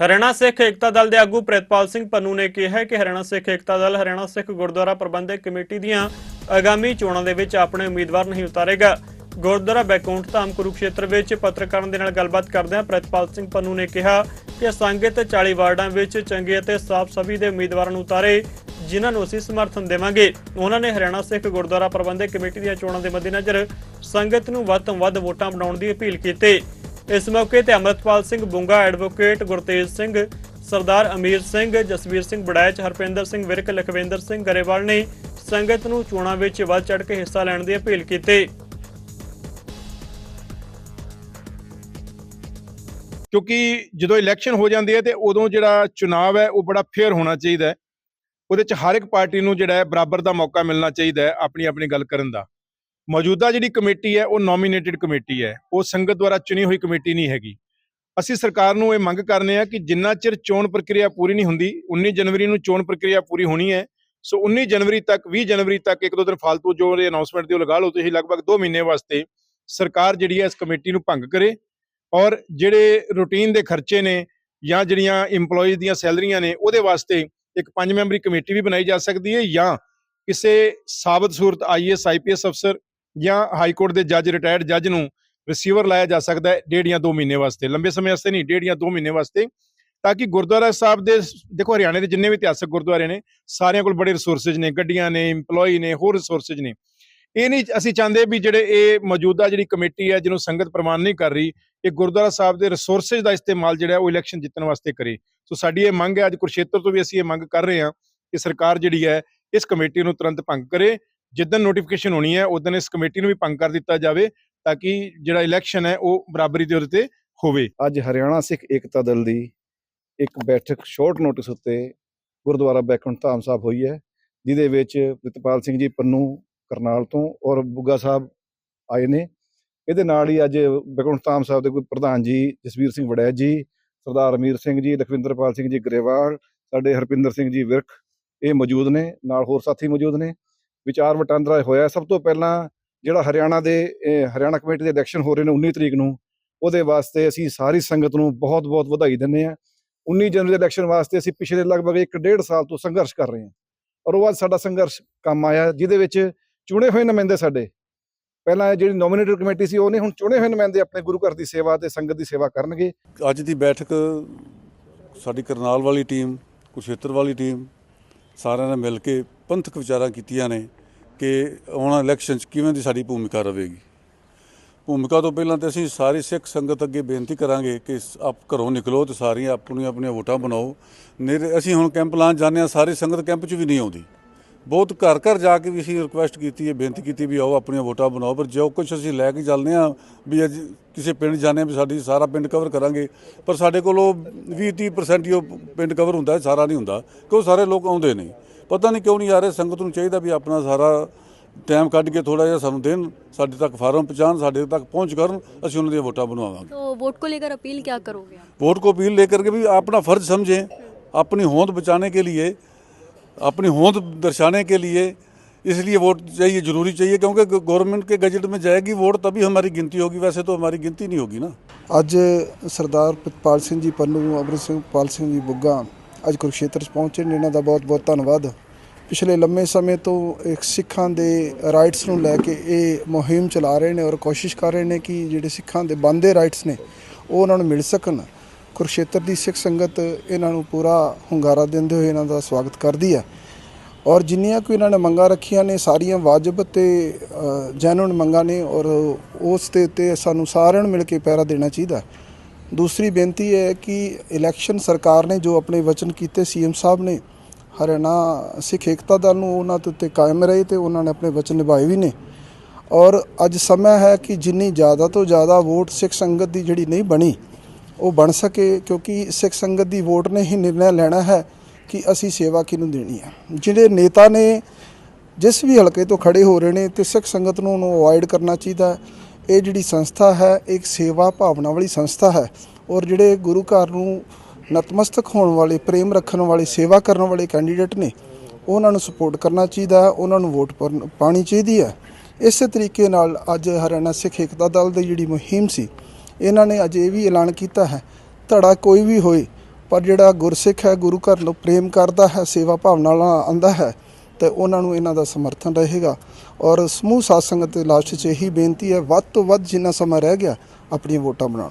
ਹਰਿਆਣਾ ਸਿੱਖ ਏਕਤਾ ਦਲ ਦੇ ਆਗੂ ਪ੍ਰਿਤਪਾਲ ਸਿੰਘ ਪੰਨੂ ਨੇ ਕਿਹਾ ਕਿ ਹਰਿਆਣਾ ਸਿੱਖ ਏਕਤਾ ਦਲ, ਹਰਿਆਣਾ ਸਿੱਖ ਗੁਰਦੁਆਰਾ ਪ੍ਰਬੰਧਕ ਕਮੇਟੀ ਦੀਆਂ ਆਗਾਮੀ ਚੋਣਾਂ ਦੇ ਵਿੱਚ ਆਪਣੇ ਉਮੀਦਵਾਰ ਨਹੀਂ ਉਤਾਰੇਗਾ। ਗੁਰਦੁਆਰਾ ਬੈਕੁੰਠ ਧਾਮ ਕੁਰੂਕਸ਼ੇਤਰ ਵਿੱਚ ਪੱਤਰਕਾਰਾਂ ਦੇ ਨਾਲ ਗੱਲਬਾਤ ਕਰਦਿਆਂ ਪ੍ਰਿਤਪਾਲ ਸਿੰਘ ਪੰਨੂ ਨੇ ਕਿਹਾ ਕਿ ਸੰਗਤ 40 ਵਾਰਡਾਂ ਵਿੱਚ ਚੰਗੇ ਅਤੇ ਸਾਫ਼ ਸਭੀ ਦੇ ਉਮੀਦਵਾਰਾਂ ਨੂੰ ਉਤਾਰੇ, ਜਿਨ੍ਹਾਂ ਨੂੰ ਅਸੀਂ ਸਮਰਥਨ ਦੇਵਾਂਗੇ। ਉਹਨਾਂ ਨੇ ਹਰਿਆਣਾ ਸਿੱਖ ਗੁਰਦੁਆਰਾ ਪ੍ਰਬੰਧਕ ਕਮੇਟੀ ਦੀਆਂ ਚੋਣਾਂ ਦੇ ਮੱਦੇਨਜ਼ਰ ਸੰਗਤ ਨੂੰ ਵੱਧ ਤੋਂ ਵੱਧ ਵੋਟਾਂ ਬਣਾਉਣ ਦੀ ਅਪੀਲ ਕੀਤੀ। ਇਸ ਮੌਕੇ ਤੇ ਅਮਰਤਪਾਲ ਸਿੰਘ ਬੁੰਗਾ, ਐਡਵੋਕੇਟ ਗੁਰਤੇਜ ਸਿੰਘ, ਸਰਦਾਰ ਅਮੀਰ ਸਿੰਘ, ਜਸਵੀਰ ਸਿੰਘ ਬੜੈਚ ਹਰਪਿੰਦਰ ਸਿੰਘ ਵਿਰਕ, ਲਖਵਿੰਦਰ ਸਿੰਘ ਗਰੇਵਾਲ ਨੇ ਸੰਗਤ ਨੂੰ ਚੋਣਾਂ ਵਿੱਚ ਵੱਧ ਚੜ੍ਹ ਕੇ ਹਿੱਸਾ ਲੈਣ ਦੀ ਅਪੀਲ ਕੀਤੀ। ਕਿਉਂਕਿ ਜਦੋਂ ਇਲੈਕਸ਼ਨ ਹੋ ਜਾਂਦੀ ਹੈ ਤੇ ਉਦੋਂ ਜਿਹੜਾ ਚੁਣਾਵ ਹੈ, ਉਹ ਬੜਾ ਫੇਅਰ ਹੋਣਾ ਚਾਹੀਦਾ ਹੈ। ਉਹਦੇ ਚ ਹਰ ਇੱਕ ਪਾਰਟੀ ਨੂੰ ਜਿਹੜਾ ਹੈ, ਬਰਾਬਰ ਦਾ ਮੌਕਾ ਮਿਲਣਾ ਚਾਹੀਦਾ ਹੈ ਆਪਣੀ ਆਪਣੀ ਗੱਲ ਕਰਨ ਦਾ। ਮੌਜੂਦਾ ਜਿਹੜੀ ਕਮੇਟੀ ਹੈ, ਉਹ ਨੋਮੀਨੇਟਿਡ ਕਮੇਟੀ ਹੈ। ਉਹ ਸੰਗਤ ਦੁਆਰਾ ਚੁਣੀ ਹੋਈ ਕਮੇਟੀ ਨਹੀਂ ਹੈਗੀ। ਅਸੀਂ ਸਰਕਾਰ ਨੂੰ ਇਹ ਮੰਗ ਕਰਨੇ ਆ ਕਿ ਜਿੰਨਾ ਚਿਰ ਚੋਣ ਪ੍ਰਕਿਰਿਆ ਪੂਰੀ ਨਹੀਂ ਹੁੰਦੀ 19 ਜਨਵਰੀ ਨੂੰ ਚੋਣ ਪ੍ਰਕਿਰਿਆ ਪੂਰੀ ਹੋਣੀ ਹੈ। ਸੋ 19 ਜਨਵਰੀ ਤੱਕ 20 ਜਨਵਰੀ ਤੱਕ ਇੱਕ ਦੋ ਦਿਨ ਫालतू ਜੋ ਇਹ ਅਨਾਉਂਸਮੈਂਟ ਦੀ ਉਹ ਲਗਾ ਲਓ, ਤੁਸੀਂ ਲਗਭਗ 2 ਮਹੀਨੇ ਵਾਸਤੇ ਸਰਕਾਰ ਜਿਹੜੀ ਹੈ, ਇਸ ਕਮੇਟੀ ਨੂੰ ਭੰਗ ਕਰੇ। ਔਰ ਜਿਹੜੇ ਰੂਟੀਨ ਦੇ ਖਰਚੇ ਨੇ ਜਾਂ ਜਿਹੜੀਆਂ EMPLOYEES ਦੀਆਂ ਸੈਲਰੀਆਂ ਨੇ, ਉਹਦੇ ਵਾਸਤੇ ਇੱਕ ਪੰਜ ਮੈਂਬਰੀ ਕਮੇਟੀ ਵੀ ਬਣਾਈ ਜਾ ਸਕਦੀ ਹੈ ਜਾਂ ਕਿਸੇ ਸਾਬਤ ਸੂਰਤ ਆਈਐਸ ਆਈਪੀਐਸ ਅਫਸਰ ਜਾਂ ਹਾਈ ਕੋਰਟ ਦੇ ਜੱਜ ਰਿਟਾਇਰਡ ਜੱਜ ਨੂੰ ਰਿਸੀਵਰ ਲਾਇਆ ਜਾ ਸਕਦਾ ਹੈ ਡੇਢ ਜਾਂ 2 ਮਹੀਨੇ ਵਾਸਤੇ। ਲੰਬੇ ਸਮੇਂ ਵਾਸਤੇ ਨਹੀਂ, ਡੇਢ ਜਾਂ 2 ਮਹੀਨੇ ਵਾਸਤੇ। ਤਾਂ ਕਿ ਗੁਰਦੁਆਰਾ ਸਾਹਿਬ ਦੇ ਦੇਖੋ ਹਰਿਆਣੇ ਦੇ ਜਿੰਨੇ ਵੀ ਇਤਿਹਾਸਕ ਗੁਰਦੁਆਰੇ ਨੇ, ਸਾਰਿਆਂ ਕੋਲ ਬੜੇ ਰਿਸੋਰਸਸ ਨੇ, ਗੱਡੀਆਂ ਨੇ, EMPLOYEE ਨੇ, ਹੋਰ ਰਿਸੋਰਸਸ ਨੇ। ਇਹ ਨਹੀਂ ਅਸੀਂ ਚਾਹੁੰਦੇ ਵੀ ਜਿਹੜੇ ਇਹ ਮੌਜੂਦਾ ਜਿਹੜੀ ਕਮੇਟੀ ਹੈ, ਜਿਹਨੂੰ ਸੰਗਤ ਪ੍ਰਵਾਨ ਨਹੀਂ ਕਰ ਰਹੀ, ਇਹ ਗੁਰਦੁਆਰਾ ਸਾਹਿਬ ਦੇ ਰਿਸੋਰਸਸ ਦਾ ਇਸਤੇਮਾਲ ਜਿਹੜਾ ਉਹ ਇਲੈਕਸ਼ਨ ਜਿੱਤਣ ਵਾਸਤੇ ਕਰੇ। ਸੋ ਸਾਡੀ ਇਹ ਮੰਗ ਹੈ, ਅੱਜ ਕੁਰਸ਼ੇਤਰ ਤੋਂ ਵੀ ਅਸੀਂ ਇਹ ਮੰਗ ਕਰ ਰਹੇ ਹਾਂ ਕਿ ਸਰਕਾਰ ਜਿਹੜੀ ਹੈ, ਇਸ ਕਮੇਟੀ ਨੂੰ ਤੁਰੰਤ ਭੰਗ ਕਰੇ। ਜਿੱਦਣ ਨੋਟੀਫਿਕੇਸ਼ਨ ਹੋਣੀ ਹੈ ਉਦੋਂ ਇਸ ਕਮੇਟੀ ਨੂੰ ਵੀ ਭੰਗ ਕਰ ਦਿੱਤਾ ਜਾਵੇ ਤਾਂ ਕਿ ਜਿਹੜਾ ਇਲੈਕਸ਼ਨ ਹੈ, ਉਹ ਬਰਾਬਰੀ ਦੇ ਉੱਤੇ ਹੋਵੇ। ਅੱਜ ਹਰਿਆਣਾ ਸਿੱਖ ਏਕਤਾ ਦਲ ਦੀ ਇੱਕ ਬੈਠਕ ਸ਼ਾਰਟ ਨੋਟਿਸ ਉੱਤੇ ਗੁਰਦੁਆਰਾ ਬੈਕੁੰਠ ਧਾਮ ਸਾਹਿਬ ਹੋਈ ਹੈ, ਜਿਹਦੇ ਵਿੱਚ ਪ੍ਰਿਤਪਾਲ ਸਿੰਘ ਜੀ ਪੰਨੂ ਕਰਨਾਲ ਤੋਂ ਔਰ ਬੁੱਗਾ ਸਾਹਿਬ ਆਏ ਨੇ। ਇਹਦੇ ਨਾਲ ਹੀ ਅੱਜ ਬੈਕੁੰਠ ਧਾਮ ਸਾਹਿਬ ਦੇ ਕੋਈ ਪ੍ਰਧਾਨ ਜੀ ਜਸਵੀਰ ਸਿੰਘ ਵੜੈਚ ਜੀ, ਸਰਦਾਰ ਅਮੀਰ ਸਿੰਘ ਜੀ, ਲਖਵਿੰਦਰਪਾਲ ਸਿੰਘ ਜੀ ਗਰੇਵਾਲ, ਸਾਡੇ ਹਰਪਿੰਦਰ ਸਿੰਘ ਜੀ ਵਿਰਕ ਇਹ ਮੌਜੂਦ ਨੇ, ਨਾਲ ਹੋਰ ਸਾਥੀ ਮੌਜੂਦ ਨੇ। ਵਿਚਾਰ ਵਟਾਂਦਰਾ ਹੋਇਆ ਸਭ ਤੋਂ ਪਹਿਲਾਂ ਜਿਹੜਾ ਹਰਿਆਣਾ ਦੇ ਹਰਿਆਣਾ ਕਮੇਟੀ ਦੇ ਇਲੈਕਸ਼ਨ ਹੋ ਰਹੇ ਨੇ 19 ਤਰੀਕ ਨੂੰ, ਉਹਦੇ ਵਾਸਤੇ ਅਸੀਂ ਸਾਰੀ ਸੰਗਤ ਨੂੰ ਬਹੁਤ-ਬਹੁਤ ਵਧਾਈ ਦਿੰਦੇ ਹਾਂ। 19 ਜਨਵਰੀ ਦੇ ਇਲੈਕਸ਼ਨ ਵਾਸਤੇ ਅਸੀਂ ਪਿਛਲੇ ਲਗਭਗ 1.5 ਸਾਲ ਤੋਂ ਸੰਘਰਸ਼ ਕਰ ਰਹੇ ਹਾਂ। ਔਰ ਉਹ ਅੱਜ ਸਾਡਾ ਸੰਘਰਸ਼ ਕੰਮ ਆਇਆ, ਜਿਹਦੇ ਵਿੱਚ ਚੁਣੇ ਹੋਏ ਨੁਮਾਇੰਦੇ ਸਾਡੇ, ਪਹਿਲਾਂ ਜਿਹੜੀ ਨੋਮੀਨੇਟਡ ਕਮੇਟੀ ਸੀ ਉਹਨੇ ਹੁਣ ਚੁਣੇ ਹੋਏ ਨੁਮਾਇੰਦੇ ਆਪਣੇ ਗੁਰੂ ਘਰ ਦੀ ਸੇਵਾ ਤੇ ਸੰਗਤ ਦੀ ਸੇਵਾ ਕਰਨਗੇ। ਅੱਜ ਦੀ ਬੈਠਕ ਸਾਡੀ ਕਰਨਾਲ ਵਾਲੀ ਟੀਮ ਕੁਸ਼ੇਤਰ ਵਾਲੀ ਟੀਮ, ਸਾਰਿਆਂ ਨੇ ਮਿਲ ਕੇ ਪੰਥਕ ਵਿਚਾਰਾਂ ਕੀਤੀਆਂ ਨੇ ਕਿ ਆਉਣਾ ਇਲੈਕਸ਼ਨ 'ਚ ਕਿਵੇਂ ਦੀ ਸਾਡੀ ਭੂਮਿਕਾ ਰਹੇਗੀ। ਭੂਮਿਕਾ ਤੋਂ ਪਹਿਲਾਂ ਤੇ ਅਸੀਂ ਸਾਰੀ ਸਿੱਖ ਸੰਗਤ ਅੱਗੇ ਬੇਨਤੀ ਕਰਾਂਗੇ ਕਿ ਆਪ ਘਰੋਂ ਨਿਕਲੋ ਤੇ ਸਾਰੀਆਂ ਆਪਣੀਆਂ ਆਪਣੀਆਂ ਵੋਟਾਂ ਬਣਾਓ। ਨਹੀਂ ਅਸੀਂ ਹੁਣ ਕੈਂਪ ਲਾਉਣ ਜਾਂਦੇ ਹਾਂ, ਸਾਰੀ ਸੰਗਤ ਕੈਂਪ 'ਚ ਵੀ ਨਹੀਂ ਆਉਂਦੀ। ਬਹੁਤ ਘਰ ਘਰ ਜਾ ਕੇ ਵੀ ਅਸੀਂ ਰਿਕੁਐਸਟ ਕੀਤੀ ਹੈ, ਬੇਨਤੀ ਕੀਤੀ ਵੀ ਆਓ, ਆਪਣੀਆਂ ਵੋਟਾਂ ਬਣਾਓ, ਪਰ ਜੋ ਕੁਝ ਅਸੀਂ ਲੈ ਕੇ ਚੱਲਦੇ ਹਾਂ ਵੀ ਅੱਜ ਕਿਸੇ ਪਿੰਡ ਜਾਂਦੇ ਹਾਂ ਵੀ ਸਾਡੀ ਸਾਰਾ ਪਿੰਡ ਕਵਰ ਕਰਾਂਗੇ, ਪਰ ਸਾਡੇ ਕੋਲ ਉਹ 20 30% ਹੀ ਉਹ ਪਿੰਡ ਕਵਰ ਹੁੰਦਾ, ਸਾਰਾ ਨਹੀਂ ਹੁੰਦਾ, ਕਿਉਂ ਸਾਰੇ ਲੋਕ ਆਉਂਦੇ ਨਹੀਂ। ਪਤਾ ਨਹੀਂ ਕਿਉਂ ਨਹੀਂ ਆ ਰਹੇ ਸੰਗਤ ਨੂੰ ਚਾਹੀਦਾ ਵੀ ਆਪਣਾ ਸਾਰਾ ਟਾਈਮ ਕੱਢ ਕੇ ਥੋੜਾ ਜਿਹਾ ਸਾਨੂੰ ਦੇਣ ਸਾਡੇ ਤੱਕ ਫਾਰਮ ਪਹੁੰਚਾਉਣ ਸਾਡੇ ਤੱਕ ਪਹੁੰਚ ਕਰਨ ਅਸੀਂ ਉਹਨਾਂ ਦੀਆਂ ਵੋਟਾਂ ਬਣਵਾਵਾਂਗੇ तो वोट को लेकर अपील क्या करोगे आप? वोट को अपील लेकर के भी अपना फर्ज समझें अपनी होंद बचाने के लिए अपनी होंद दर्शाने के लिए इसलिए वोट चाहिए जरूरी चाहिए क्योंकि गवर्नमेंट के गजट में जाएगी वोट तभी हमारी गिनती होगी वैसे तो हमारी गिनती नहीं होगी ना ਅੱਜ ਸਰਦਾਰ ਪ੍ਰਿਤਪਾਲ ਸਿੰਘ ਜੀ ਪੰਨੂ ਅਮਰਿਤ ਸਿੰਘ ਪਾਲ ਸਿੰਘ ਜੀ ਬੁੱਗਾ ਅੱਜ ਕੁਰਕਸ਼ੇਤਰ 'ਚ ਪਹੁੰਚੇ ਨੇ, ਇਹਨਾਂ ਦਾ ਬਹੁਤ-ਬਹੁਤ ਧੰਨਵਾਦ। ਪਿਛਲੇ ਲੰਮੇ ਸਮੇਂ ਤੋਂ ਇੱਕ ਸਿੱਖਾਂ ਦੇ ਰਾਈਟਸ ਨੂੰ ਲੈ ਕੇ ਇਹ ਮੁਹਿੰਮ ਚਲਾ ਰਹੇ ਨੇ ਔਰ ਕੋਸ਼ਿਸ਼ ਕਰ ਰਹੇ ਨੇ ਕਿ ਜਿਹੜੇ ਸਿੱਖਾਂ ਦੇ ਬੰਦੇ ਰਾਈਟਸ ਨੇ, ਉਹ ਉਹਨਾਂ ਨੂੰ ਮਿਲ ਸਕਣ। ਕੁਰੂਕਸ਼ੇਤਰ ਦੀ ਸਿੱਖ ਸੰਗਤ ਇਹਨਾਂ ਨੂੰ ਪੂਰਾ ਹੁੰਗਾਰਾ ਦਿੰਦੇ ਹੋਏ ਇਹਨਾਂ ਦਾ ਸਵਾਗਤ ਕਰਦੀ ਹੈ। ਔਰ ਜਿੰਨੀਆਂ ਕੋਈ ਇਹਨਾਂ ਨੇ ਮੰਗਾਂ ਰੱਖੀਆਂ ਨੇ, ਸਾਰੀਆਂ ਵਾਜਬ ਤੇ ਜੈਨੂਨ ਮੰਗਾਂ ਨੇ ਔਰ ਉਸ ਦੇ ਉੱਤੇ ਸਾਨੂੰ ਸਾਰਿਆਂ ਨੂੰ ਮਿਲ ਕੇ ਪਹਿਰਾ ਦੇਣਾ ਚਾਹੀਦਾ ਦੂਸਰੀ ਬੇਨਤੀ ਹੈ ਕਿ ਇਲੈਕਸ਼ਨ ਸਰਕਾਰ ਨੇ ਜੋ ਆਪਣੇ ਵਚਨ ਕੀਤੇ, ਸੀਐਮ ਸਾਹਿਬ ਨੇ, ਹਰਿਆਣਾ ਸਿੱਖ ਏਕਤਾ ਦਲ ਨੂੰ ਉਹਨਾਂ ਦੇ ਉੱਤੇ ਕਾਇਮ ਰਹੇ ਤੇ ਉਹਨਾਂ ਨੇ ਆਪਣੇ ਵਚਨ ਨਿਭਾਏ ਵੀ ਨੇ ਔਰ ਅੱਜ ਸਮਾਂ ਹੈ ਕਿ ਜਿੰਨੀ ਜ਼ਿਆਦਾ ਤੋਂ ਜ਼ਿਆਦਾ ਵੋਟ ਸਿੱਖ ਸੰਗਤ ਦੀ ਜਿਹੜੀ ਨਹੀਂ ਬਣੀ, ਉਹ ਬਣ ਸਕੇ, ਕਿਉਂਕਿ ਸਿੱਖ ਸੰਗਤ ਦੀ ਵੋਟ ਨੇ ਹੀ ਨਿਰਣਾ ਲੈਣਾ ਹੈ ਕਿ ਅਸੀਂ ਸੇਵਾ ਕਿਹਨੂੰ ਦੇਣੀ ਹੈ ਜਿਹੜੇ ਨੇਤਾ ਨੇ, ਜਿਸ ਵੀ ਹਲਕੇ ਤੋਂ ਖੜੇ ਹੋ ਰਹੇ ਨੇ, ਤੇ ਸਿੱਖ ਸੰਗਤ ਨੂੰ ਉਹਨੂੰ ਅਵੋਇਡ ਕਰਨਾ ਚਾਹੀਦਾ ਹੈ। ਇਹ ਜਿਹੜੀ ਸੰਸਥਾ ਹੈ ਇੱਕ ਸੇਵਾ ਭਾਵਨਾ ਵਾਲੀ ਸੰਸਥਾ ਹੈ ਔਰ ਜਿਹੜੇ ਗੁਰੂ ਘਰ ਨੂੰ ਨਤਮਸਤਕ ਹੋਣ ਵਾਲੇ, ਪ੍ਰੇਮ ਰੱਖਣ ਵਾਲੇ, ਸੇਵਾ ਕਰਨ ਵਾਲੇ ਕੈਂਡੀਡੇਟ ਨੇ, ਉਹਨਾਂ ਨੂੰ ਸਪੋਰਟ ਕਰਨਾ ਚਾਹੀਦਾ ਹੈ, ਉਹਨਾਂ ਨੂੰ ਵੋਟ ਪਾਉਣ- ਪਾਉਣੀ ਚਾਹੀਦੀ ਹੈ। ਇਸੇ ਤਰੀਕੇ ਨਾਲ ਅੱਜ ਹਰਿਆਣਾ ਸਿੱਖ ਏਕਤਾ ਦਲ ਦੀ ਜਿਹੜੀ ਮੁਹਿੰਮ ਸੀ, ਇਹਨਾਂ ਨੇ ਅੱਜ ਇਹ ਵੀ ਐਲਾਨ ਕੀਤਾ ਹੈ, ਧੜਾ ਕੋਈ ਵੀ ਹੋਏ, ਪਰ ਜਿਹੜਾ ਗੁਰਸਿੱਖ ਹੈ, ਗੁਰੂ ਘਰ ਨੂੰ ਪ੍ਰੇਮ ਕਰਦਾ ਹੈ, ਸੇਵਾ ਭਾਵਨਾ ਨਾਲ ਆਂਦਾ ਹੈ ਤੇ ਉਹਨਾਂ ਨੂੰ ਇਹਨਾਂ ਦਾ ਸਮਰਥਨ ਰਹੇਗਾ। ਔਰ ਸਮੂਹ ਸਾਧ ਸੰਗਤ ਦੇ ਲਾਸਟ 'ਚ ਇਹੀ ਬੇਨਤੀ ਹੈ, ਵੱਧ ਤੋਂ ਵੱਧ ਜਿੰਨਾ ਸਮਾਂ ਰਹਿ ਗਿਆ, ਆਪਣੀਆਂ ਵੋਟਾਂ ਬਣਾਉਣ।